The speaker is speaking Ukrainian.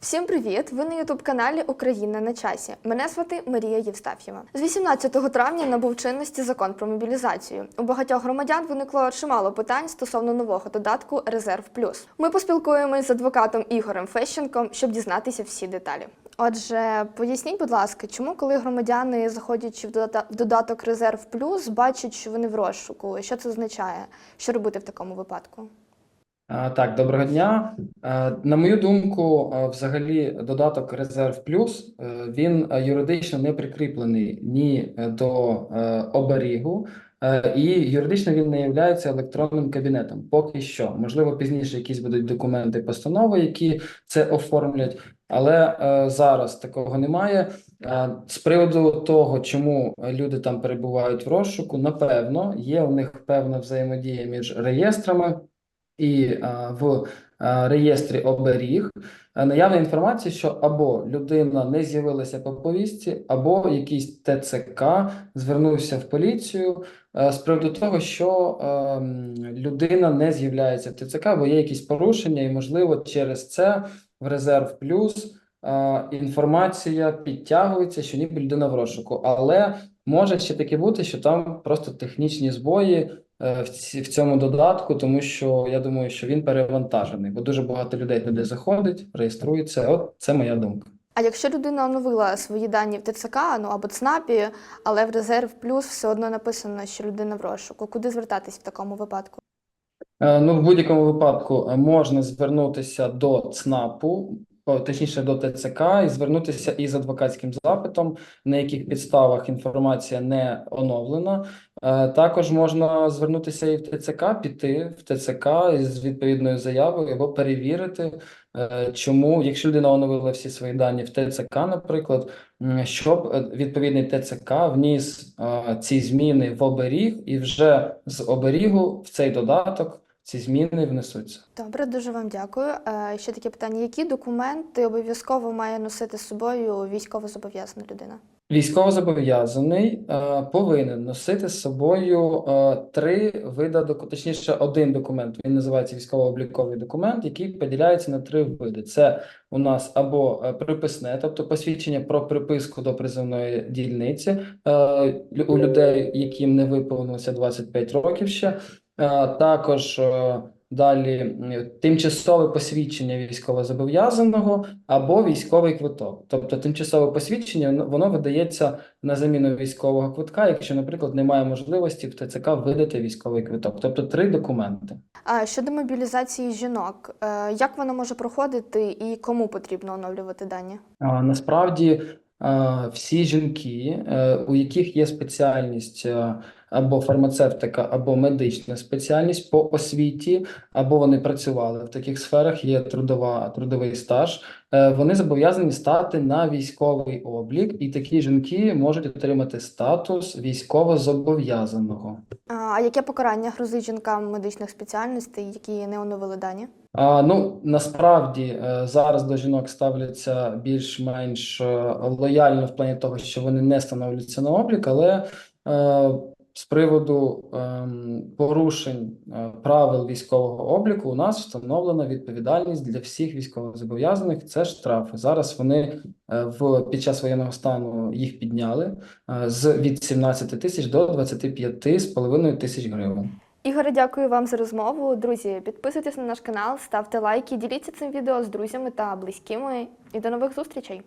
Всім привіт! Ви на ютуб-каналі Україна на часі. Мене звати Марія Євстаф'єва. З 18 травня набув чинності закон про мобілізацію. У багатьох громадян виникло чимало питань стосовно нового додатку Резерв Плюс. Ми поспілкуємось з адвокатом Ігорем Фещенком, щоб дізнатися всі деталі. Отже, поясніть, будь ласка, чому, коли громадяни, заходячи в додаток Резерв Плюс, бачать, що вони в розшуку? Що це означає? Що робити в такому випадку? Так, доброго дня. На мою думку, взагалі додаток Резерв Плюс е, він е, юридично не прикріплений ні е, до оберігу, і юридично він не є електронним кабінетом. Поки що, можливо, пізніше якісь будуть документи, постанови, які це оформлять, але е, зараз такого немає. Е, З приводу того, чому люди там перебувають в розшуку, напевно, є у них певна взаємодія між реєстрами. І е, в е, реєстрі оберіг е, наявна інформація, що або людина не з'явилася по повістці, або якийсь ТЦК звернувся в поліцію з приводу того, що е, людина не з'являється в ТЦК, бо є якісь порушення, і можливо через це в резерв плюс інформація підтягується, що ніби людина в розшуку. Але може ще таке бути, що там просто технічні збої в ці- в цьому додатку, тому що я думаю, що він перевантажений, бо дуже багато людей туди заходить, реєструється. От це моя думка. А якщо людина оновила свої дані в ТЦК, ну або ЦНАПі, але в резерв плюс все одно написано, що людина в розшуку, куди звертатись в такому випадку? Е, Ну, в будь-якому випадку е, можна звернутися до ЦНАПу, точніше до ТЦК, і звернутися із адвокатським запитом, на яких підставах інформація не оновлена. Е, Також можна звернутися і в ТЦК, піти в ТЦК із відповідною заявою або перевірити, е, чому, якщо людина оновила всі свої дані в ТЦК, наприклад, щоб е, відповідний ТЦК вніс ці зміни в оберіг, і вже з оберігу в цей додаток ці зміни внесуться. Добре, дуже вам дякую. Е, ще таке питання: які документи обов'язково має носити з собою військовозобов'язана людина? Військовозобов'язаний е, повинен носити з собою е, три види, доку- точніше, один документ. Він називається військово-обліковий документ, який поділяється на три види. Це у нас або приписне, тобто посвідчення про приписку до призовної дільниці е, у людей, яким не виповнилося 25 років ще. Е, Також е, далі тимчасове посвідчення військовозобов'язаного або військовий квиток. Тобто тимчасове посвідчення воно- воно видається на заміну військового квитка, якщо, наприклад, немає можливості в ТЦК видати військовий квиток. Тобто три документи. А щодо мобілізації жінок, е, як вона може проходити і кому потрібно оновлювати дані? А, Насправді всі жінки, у яких є спеціальність або фармацевтика, або медична спеціальність по освіті, або вони працювали в таких сферах, є трудова, трудовий стаж, е, вони зобов'язані стати на військовий облік, і такі жінки можуть отримати статус військовозобов'язаного. А яке покарання грозить жінкам медичних спеціальностей, які не оновили дані? А, ну, насправді е, зараз до жінок ставляться більш-менш е, лояльно в плані того, що вони не становляться на облік, але з приводу ем, порушень е, правил військового обліку у нас встановлена відповідальність для всіх військовозобов'язаних. Це штрафи. Зараз вони е, в під час воєнного стану їх підняли е, з від 17 тисяч до 25,5 тисяч гривень. Ігоре, дякую вам за розмову. Друзі, підписуйтесь на наш канал, ставте лайки, діліться цим відео з друзями та близькими. І до нових зустрічей!